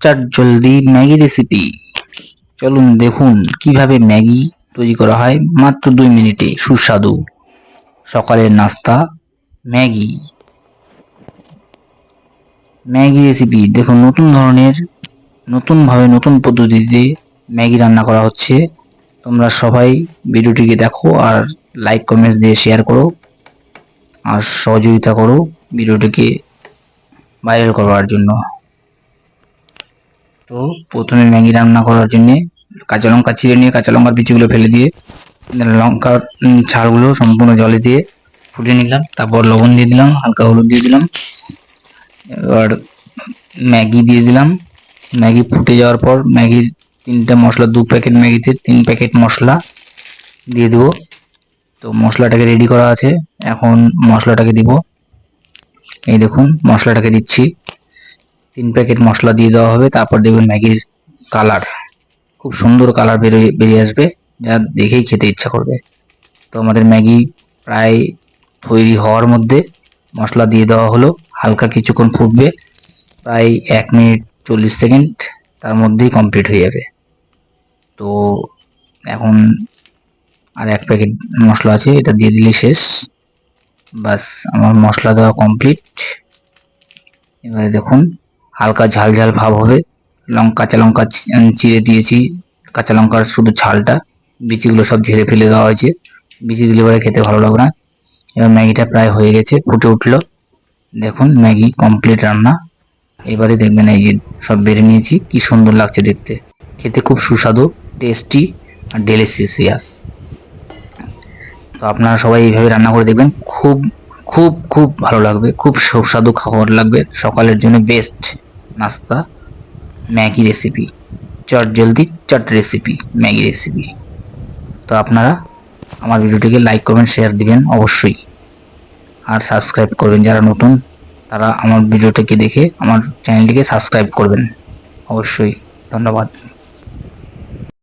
চাট জলদি Maggi recipe চলুন দেখুন কীভাবে ম্যাগি তৈরি করা হয়। মাত্র দুই মিনিটে সুস্বাদু। সকালের নাস্তা, ম্যাগি। ম্যাগি রেসিপি দেখুন, নতুন ধরনের, নতুনভাবে নতুন পদ্ধতিতে ম্যাগি রান্না করা হচ্ছে। তোমরা সবাই ভিডিওটিকে দেখো আর লাইক কমেন্ট দিয়ে শেয়ার করো। আর সহযোগিতা করো ভিডিওটিকে ভাইরাল করবার জন্য। তো প্রথমে ম্যাগি রান্না করার জন্যে কাঁচা লঙ্কা ছিঁড়ে নিয়ে কাঁচা লঙ্কার বিচিগুলো ফেলে দিয়ে লঙ্কার ছালগুলো সম্পূর্ণ জলে দিয়ে ফুটিয়ে নিলাম, তারপর লবণ দিয়ে দিলাম, হালকা হলুদ দিয়ে দিলাম, এবার ম্যাগি দিয়ে দিলাম। ম্যাগি ফুটে যাওয়ার পর ম্যাগির তিনটে মশলা, দু প্যাকেট ম্যাগিতে তিন প্যাকেট মশলা দিয়ে দেবো। তো মশলাটাকে রেডি করা আছে, এখন মশলাটাকে দিব। এই দেখুন, মশলাটাকে দিচ্ছি। তিন প্যাকেট মশলা দিয়ে দেওয়া হবে, তারপর দেবেন ম্যাগির কালার, খুব সুন্দর কালার বেরিয়ে বেরিয়ে আসবে, যা দেখেই খেতে ইচ্ছা করবে। তো আমাদের ম্যাগি প্রায় তৈরি হওয়ার মধ্যে মশলা দিয়ে দেওয়া হলো, হালকা কিছুক্ষণ ফুটবে, প্রায় এক মিনিট চল্লিশ সেকেন্ড, তার মধ্যেই কমপ্লিট হয়ে যাবে। তো এখন আর এক প্যাকেট মশলা আছে, এটা দিয়ে দিলে শেষ। বাস, আমার মশলা দেওয়া কমপ্লিট এবারে দেখুন। হালকা ঝাল ঝাল ভাব হবে। লঙ্কা কাঁচা লঙ্কা চি- উম, চিড়ে দিয়েছি। কাঁচা লঙ্কার শুধু ঝালটা। বিচিগুলো সব ঝেড়ে ফেলে দেওয়া হয়েছে। বিচি দিলে পরে খেতে ভালো লাগবে না। এবার ম্যাগিটা প্রায় হয়ে গেছে ফুটে উঠল। দেখুন ম্যাগি কমপ্লিট রান্না। এবারে দেখবেন এই যে সব বেড়ে নিয়েছি। কি সুন্দর লাগছে দেখতে। খেতে খুব সুস্বাদু টেস্টি আর ডেলিসিয়াস তো আপনারা সবাই এইভাবে রান্না করে দেখবেন। খুব খুব খুব ভালো লাগবে। খুব সুস্বাদু খাবার লাগবে। সকালের জন্য বেস্ট নাস্তা, ম্যাগি রেসিপি চট জলদি চট রেসিপি ম্যাগি রেসিপি তো আপনারা আমার ভিডিওটিকে লাইক কমেন্ট শেয়ার দিবেন অবশ্যই। আর সাবস্ক্রাইব করবেন যারা নতুন, তারা আমার ভিডিওটিকে দেখে আমার চ্যানেলটিকে সাবস্ক্রাইব করবেন। অবশ্যই, ধন্যবাদ।